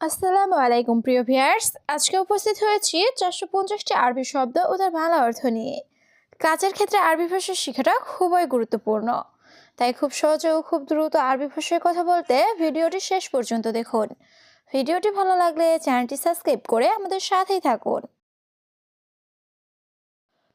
আসসালামু আলাইকুম, প্রিয় ভিয়ার্স আজকে উপস্থিত হয়েছি চারশো পঞ্চাশটি আরবি শব্দ ও তার ভালো অর্থ নিয়ে। কাজের ক্ষেত্রে আরবি ভাষা শেখাটা খুবই গুরুত্বপূর্ণ। তাই খুব সহজে ও খুব দ্রুত আরবি ভাষায় কথা বলতে ভিডিওটি শেষ পর্যন্ত দেখুন। ভিডিওটি ভালো লাগলে চ্যানেলটি সাবস্ক্রাইব করে আমাদের সাথেই থাকুন।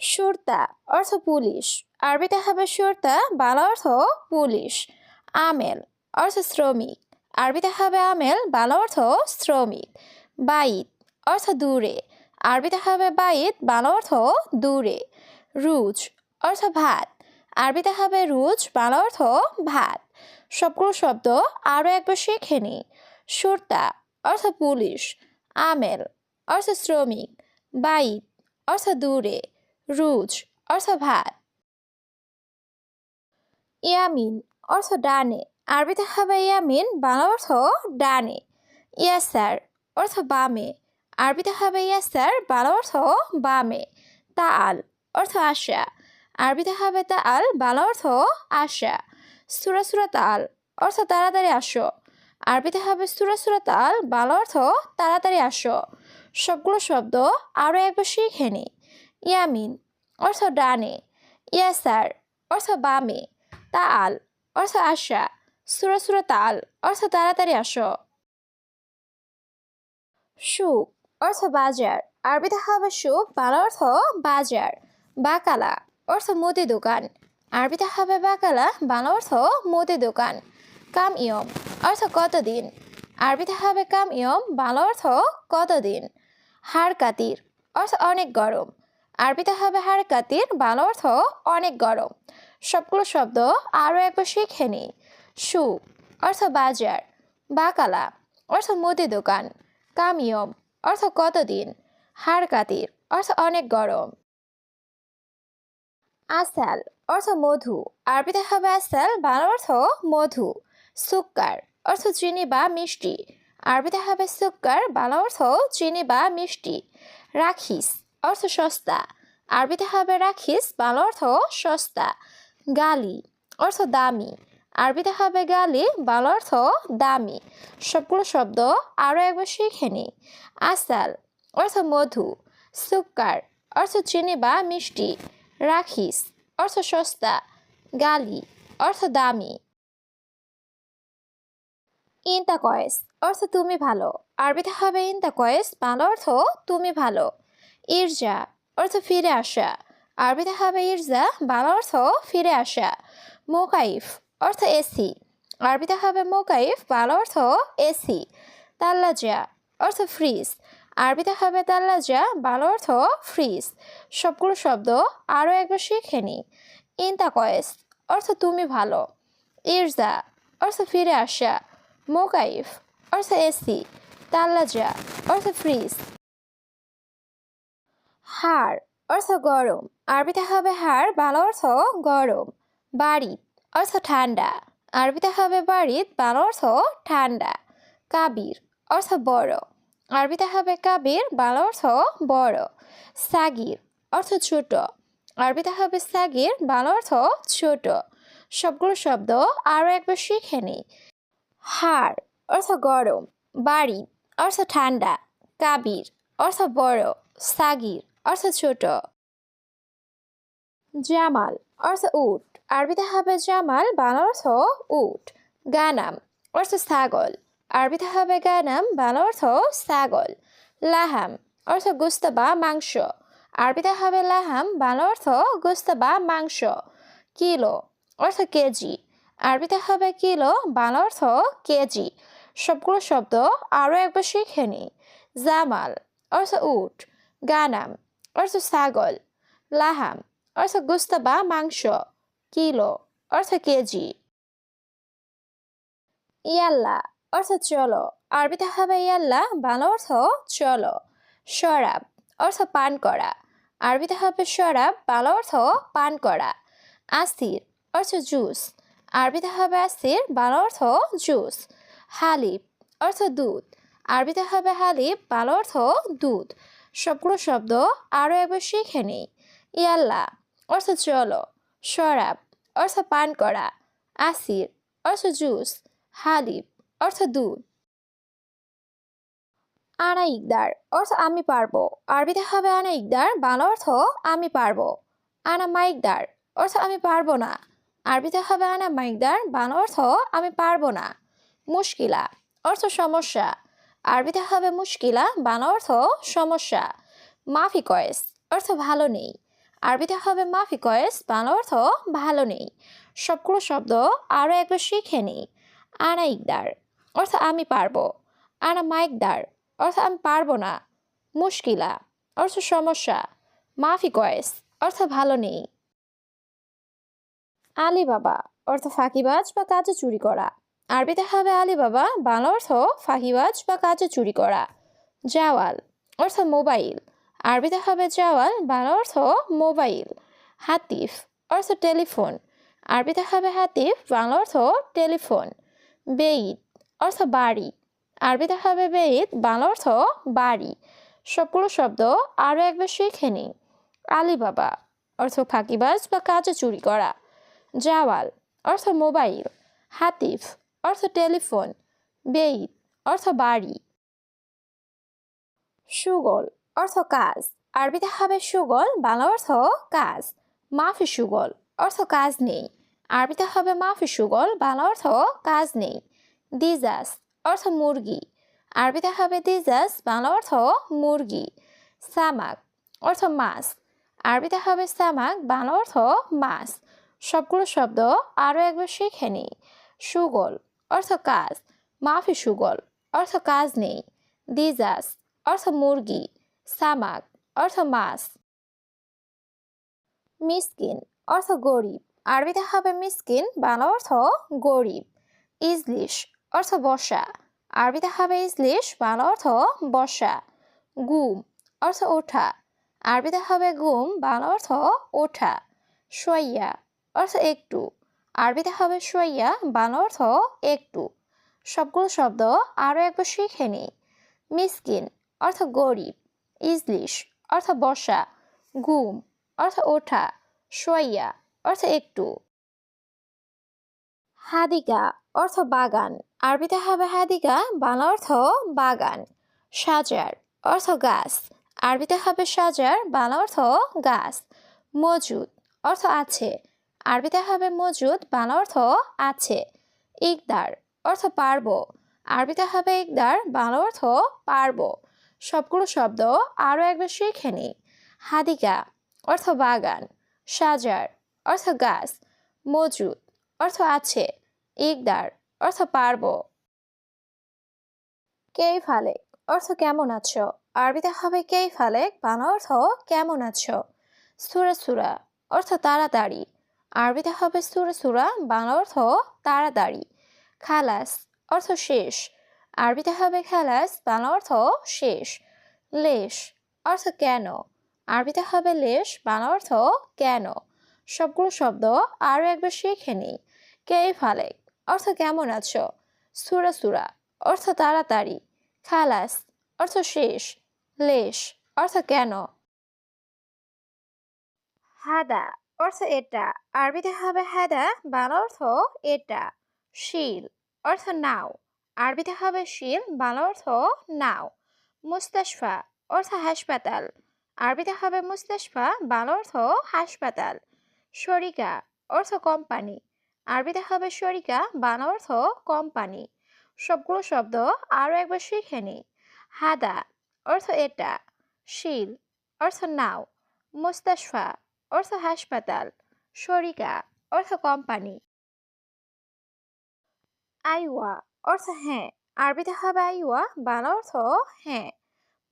সুরতা অর্থ পুলিশ। আরবিতে হবে সুরতা, বাংলা অর্থ পুলিশ। আমেল অর্থ শ্রমিক। আরবিতে হবে আমেল, বাংলা অর্থ শ্রমিক, বাইত অর্থ দূরে। আরবিতে হবে বাইত, বাংলা অর্থ দূরে। রুজ অর্থ ভাত। আরবিতে হবে রুজ, বাংলা অর্থ ভাত। সবগুলো শব্দ আরও একবার শিখে নিই। সুরতা অর্থ পুলিশ। আমেল অর্থ শ্রমিক। বাইত অর্থ দূরে। রুজ অর্থ ভাত। ইয়ামিন অর্থ ডানে। আরবিতে হবে ইয়ামিন, বাংলা অর্থ ডানে। ইয়াসার অর্থ বামে। আরবিতে হবে ইয়াসার বাংলা অর্থ বামে। তাল অর্থ আশা। আরবিতে হবে তাল বাংলা অর্থ আশা। সুরা সুরা তাল অর্থ তাড়াতাড়ি আসো। আরবিতে হবে সুরা সুরা তাল বাংলা অর্থ তাড়াতাড়ি আসো। সবগুলো শব্দ আরও একবার শিখে নিই ইয়ামিন, অর্থ ডানে। ইয়াসার অর্থ বামে। তাল অর্থ আশা। সুরা সুরা তাল অর্থ তাড়াতাড়ি আসো। সুক অর্থ বাজার, আরবিতে হবে সুক বাংলা অর্থ বাজার, বাকালা, অর্থ মুদি দোকান, আরবিতে হবে বাকালা, বাংলা অর্থ মুদি দোকান, কাম ইয়ম, অর্থ কতদিন, আরবিতে হবে কাম ইয়ম, বাংলা অর্থ কতদিন হাড় কাতির, অর্থ অনেক গরম, আরবিতে হবে হাড় কাতির, বাংলা অর্থ অনেক গরম, সবগুলো শব্দ আরও একবার শিখে নিই। সুক অর্থ বাজার, বাকালা, অর্থ মুদি দোকান কামিয়ম অর্থ কতদিন, হাড় কাতির, অর্থ অনেক গরম। আসাল, অর্থ মধু, আরবিতে হবে আসাল, বাংলা অর্থ মধু, সুক্কার, অর্থ চিনি বা মিষ্টি, আরবিতে হবে সুক্কার, বাংলা অর্থ চিনি বা মিষ্টি, রাখিস, অর্থ সস্তা, আরবিতে হবে রাখিস, বাংলা অর্থ সস্তা, গালি, অর্থ দামি আরবিতে হবে গালি, বাংলা অর্থ দামি। সবগুলো শব্দ আরও একবার শিখে নিই। আসাল, অর্থ মধু। সুক্কার, অর্থ চিনি বা মিষ্টি। রাখিস, অর্থ সস্তা। গালি, অর্থ দামি। ইনতা কয়েস অর্থ তুমি ভালো। আরবিতে হবে ইনতা কয়েস বাংলা অর্থ তুমি ভালো। ইরজা, অর্থ ফিরে আসা। আরবিতে হবে ইরজা, বাংলা অর্থ ফিরে আসা। মোকাইফ অর্থ এসি। আরবিতে হবে মোকাইফ, বাংলা অর্থ এসি। তাল্লাজা, অর্থ ফ্রিজ। আরবিতে হবে তাল্লাজা, বাংলা অর্থ ফ্রিজ। সবগুলো শব্দ আরও একবার শিখে নিই ইনতা কয়েস অর্থ তুমি ভালো। ইরজা, অর্থ ফিরে আসা। মোকাইফ, অর্থ এসি। তাল্লাজা, অর্থ ফ্রিজ। হাড় অর্থ গরম। আরবিতে হবে হাড় বাংলা অর্থ গরম। বাড়ি অর্থ ঠান্ডা। আরবিতে হবে বাড়িত বাংলা অর্থ ঠান্ডা। কাবির, অর্থ বড়। আরবিতে হবে কাবির, বাংলা অর্থ বড়। সাগির, অর্থ ছোট। আরবিতে হবে সাগির, বাংলা অর্থ ছোট। সবগুলো শব্দ আরও একবার শিখে নিই। হাড়, অর্থ গরম। বাড়ি অর্থ ঠান্ডা। কাবির, অর্থ বড়। সাগির, অর্থ ছোট। জামাল অর্থ উট। আরবিতে হবে জামাল বাংলা অর্থ উট। গানাম, অর্থ ছাগল। আরবিতে হবে গানাম বাংলা অর্থ ছাগল। লাহাম, অর্থ গুস্ত বা মাংস। আরবিতে হবে লাহাম বাংলা অর্থ গুস্ত বা মাংস। কিলো, অর্থ কেজি। আরবিতে হবে কিলো বাংলা অর্থ কেজি। সবগুলো শব্দ আরও একবার শিখে নিই জামাল, অর্থ উট। গানাম, অর্থ ছাগল। লাহাম অর্থ গুস্ত বা মাংস, কিলো অর্থ কেজি। ইয়াল্লা অর্থ চলো। আরবিতে হবে ইয়াল্লা, বাংলা অর্থ চলো। শরাব, অর্থ পান করা। আরবিতে হবে শরাব, বাংলা অর্থ পান করা। আসির অর্থ জুস। আরবিতে হবে আসির বাংলা অর্থ জুস। হালিব অর্থ দুধ। আরবিতে হবে হালিব বাংলা অর্থ দুধ। সবগুলো শব্দ আরও একবার শিখে নিই। ইয়াল্লা অর্থ চলো শরাব অর্থ পান করা, আসির অর্থ জুস হালিব অর্থ দুধ। আনা ইকদার, অর্থ আমি পারব। আরবিতে হবে আনা ইকদার, বাংলা অর্থ আমি পারব। আনা মাইকদার অর্থ আমি পারব না। আরবিতে হবে আনা মাইকদার বাংলা অর্থ আমি পারব না। মুশকিলা, অর্থ সমস্যা। আরবিতে হবে মুশকিলা, বাংলা অর্থ সমস্যা। মাফি কয়েস অর্থ ভালো নেই। আরবিতে হবে মাফি কয়েস বাংলা অর্থ ভালো নেই। সবগুলো শব্দ আরও একবার শিখে নিই। আনা ইকদার, অর্থ আমি পারব। আনা মাইকদার, অর্থ আমি পারব না। মুশকিলা, অর্থ সমস্যা। মাফি কয়েস অর্থ ভালো নেই। আলী বাবা অর্থ ফাঁকিবাজ বা কাজে চুরি করা। আরবিতে হবে আলী বাবা বাংলা অর্থ ফাঁকিবাজ বা কাজে চুরি করা। জাওয়াল, অর্থ মোবাইল। আরবিতে হবে জাওয়াল বাংলা অর্থ মোবাইল, হাতিফ অর্থ টেলিফোন আরবিতে হবে হাতিফ, বাংলা অর্থ টেলিফোন, বেইত অর্থ বাড়ি আরবিতে হবে বেইত, বাংলা অর্থ বাড়ি, সবগুলো শব্দ আরও একবার শিখে নিই। আলী বাবা অর্থ ফাঁকিবাজ বা কাজে চুরি করা, জাওয়াল অর্থ মোবাইল, হাতিফ অর্থ টেলিফোন, বেইত অর্থ বাড়ি। সুগল অর্থ কাজ। আরবিতে হবে সুগল, বাংলা অর্থ কাজ। মাফি সুগল, অর্থ কাজ নেই। আরবিতে হবে মাফি সুগল, বাংলা অর্থ কাজ নেই। দিজাস, অর্থ মুরগি। আরবিতে হবে দিজাস, বাংলা অর্থ মুরগি। সামাক, অর্থ মাছ। আরবিতে হবে সামাক, বাংলা অর্থ মাছ। সবগুলো শব্দ আরও একবার শিখে নিই। সুগল, অর্থ কাজ। মাফি সুগল, অর্থ কাজ নেই। দিজাস, অর্থ মুরগি। সামাক অর্থ মাছ। মিসকিন, অর্থ গরিব। আরবিতে হবে মিসকিন, বাংলা অর্থ গরিব। ইজলিশ, অর্থ বসা। আরবিতে হবে ইজলিশ, বাংলা অর্থ বসা। গুম, অর্থ ওঠা। আরবিতে হবে গুম, বাংলা অর্থ ওঠা। সোয়াইয়া অর্থ একটু। আরবিতে হবে সোয়াইয়া বাংলা অর্থ একটু। সবগুলো শব্দ আরও একবার শিখে নিই। মিসকিন, অর্থ গরিব। ইজলিশ অর্থ বসা গুম অর্থ ওঠা সোয়াইয়া অর্থ একটু। হাদিকা অর্থ বাগান, আরবিতে হবে হাদিকা বাংলা অর্থ বাগান। সাজার অর্থ গাছ, আরবিতে হবে সাজার বাংলা অর্থ গাছ। মজুদ অর্থ আছে, আরবিতে হবে মজুদ, বাংলা অর্থ আছে। ইকদার অর্থ পারব, আরবিতে হবে ইকদার, বাংলা অর্থ পারব। সবগুলো শব্দ আরও একবার শিখে নিই। হাদিকা অর্থ বাগান। সাজার, অর্থ গাছ। মজুদ, অর্থ আছে। ইকদার, অর্থ পারব। কেই ফালেক অর্থ কেমন আছো? আরবিতে হবে কেই ফালেক বাংলা অর্থ কেমন আছো? সুরা সুরা, অর্থ তাড়াতাড়ি। আরবিতে হবে সুরা সুরা, বাংলা অর্থ তাড়াতাড়ি। খালাস, অর্থ শেষ। আরবিতে হবে খালাস, বাংলা অর্থ শেষ। লেশ অর্থ কেন? আরবিতে হবে লেশ, বাংলা অর্থ কেন? সবগুলো শব্দ আরও একবার শিখে নিই। কে ফালেক? অর্থ কেমন আছো? সুরা সুরা অর্থ তাড়াতাড়ি। খালাস অর্থ শেষ। লেশ অর্থ কেন? হাদা অর্থ এটা। আরবিতে হবে হাদা, বাংলা অর্থ এটা। শিল অর্থ নাও। আরবিতে হবে শিল, বাংলা অর্থ নাও। মুস্তাশফা অর্থ হাসপাতাল। আরবিতে হবে মুস্তাশফা, বাংলা অর্থ হাসপাতাল। শরিকা অর্থ কোম্পানি। আরবিতে হবে শরিকা, বাংলা অর্থ কোম্পানি। সবগুলো শব্দ আরও একবার শিখে নিই। হাদা অর্থ এটা। শিল অর্থ নাও। মুস্তাশফা অর্থ হাসপাতাল। শরিকা অর্থ কোম্পানি। আইওয়া অর্থ হ্যাঁ। আরবিতে হবে আইওয়া বাংলা অর্থ হ্যাঁ।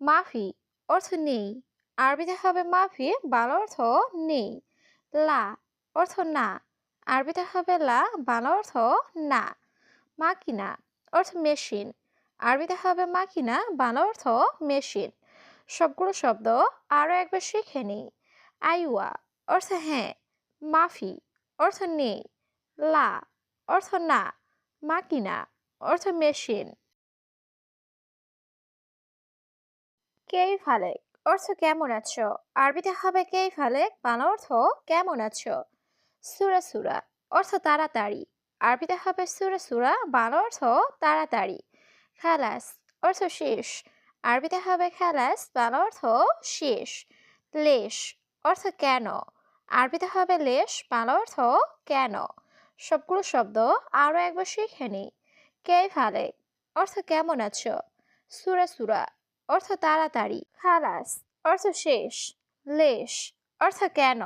মাফি, অর্থ নেই। আরবিতে হবে মাফি, বাংলা অর্থ নেই। লা, অর্থ না। আরবিতে হবে লা, বাংলা অর্থ না। মাকিনা, অর্থ মেশিন। আরবিতে হবে মাকিনা, বাংলা অর্থ মেশিন। সবগুলো শব্দ আরও একবার শিখে নিই। আইওয়া, অর্থ হ্যাঁ। মাফি, অর্থ নেই। লা, অর্থ না। মাকিনা অর্থ মেশিন। কেই ফালেক? অর্থ কেমন আছো? আরবিতে হবে কেই ফালেক? বাংলা অর্থ কেমন আছো? সুরা সুরা, অর্থ তাড়াতাড়ি। আরবিতে হবে সুরা সুরা, বাংলা অর্থ তাড়াতাড়ি। খালাস, অর্থ শেষ। আরবিতে হবে খালাস, বাংলা অর্থ শেষ। লেশ, অর্থ কেন? আরবিতে হবে লেশ, বাংলা অর্থ কেন? সবগুলো শব্দ আরও একবার শিখে নিই। কে ফালে অর্থ কেমন আছো? সুরা সুরা। অর্থ তাড়াতাড়ি। খালাস। অর্থ শেষ। লেশ। অর্থ কেন?